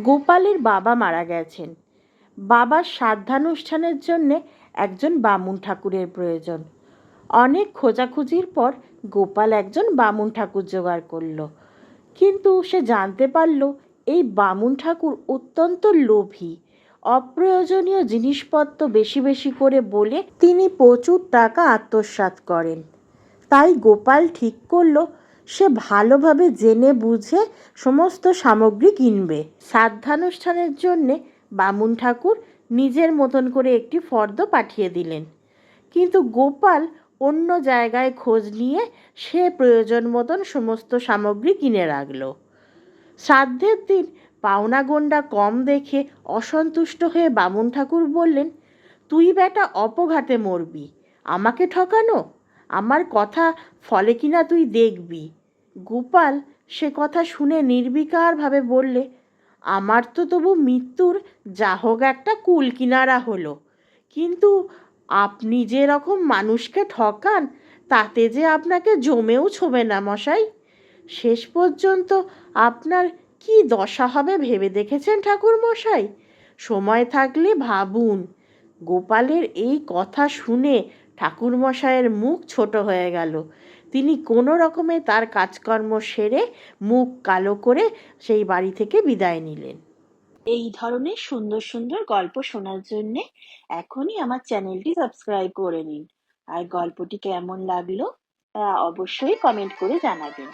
গোপালের বাবা মারা গেছেন। বাবার শ্রাদ্ধানুষ্ঠানের জন্যে একজন বামুন ঠাকুরের প্রয়োজন। অনেক খোঁজাখুঁজির পর গোপাল একজন বামুন ঠাকুর জোগাড় করল। কিন্তু সে জানতে পারল, এই বামুন ঠাকুর অত্যন্ত লোভী। অপ্রয়োজনীয় জিনিসপত্র বেশি বেশি করে বলে তিনি প্রচুর টাকা আত্মসাৎ করেন। তাই গোপাল ঠিক করল সে ভালোভাবে জেনে বুঝে সমস্ত সামগ্রী কিনবে। শ্রাদ্ধানুষ্ঠানের জন্যে বামুন ঠাকুর নিজের মতন করে একটি ফর্দ পাঠিয়ে দিলেন। কিন্তু গোপাল অন্য জায়গায় খোঁজ নিয়ে সে প্রয়োজন মতন সমস্ত সামগ্রী কিনে রাখল। শ্রাদ্ধের দিন পাওনা গন্ডা কম দেখে অসন্তুষ্ট হয়ে বামুন ঠাকুর বললেন, তুই বেটা অপঘাতে মরবি। আমাকে ঠকানো? আমার কথা ফলে কিনা তুই দেখবি? গোপাল সে কথা শুনে নির্বিকারভাবে বললে, আমার তো তবু মৃত্যুর যা হোক একটা কুল কিনারা হলো। কিন্তু আপনি যে রকম মানুষকে ঠকান, তাতে যে আপনাকে জমেও ছোবে না, মশাই। শেষ পর্যন্ত আপনার কি দশা হবে ভেবে দেখেছেন ঠাকুর মশাই? সময় থাকলে ভাবুন। গোপালের এই কথা শুনে ঠাকুরমশাইয়ের মুখ ছোট হয়ে গেল। তিনি কোনো রকমে তার কাজকর্ম সেরে মুখ কালো করে সেই বাড়ি থেকে বিদায় নিলেন। এই ধরনের সুন্দর সুন্দর গল্প শোনার জন্যে এখনই আমার চ্যানেলটি সাবস্ক্রাইব করে নিন। আর গল্পটি কেমন লাগল তা অবশ্যই কমেন্ট করে জানাবেন।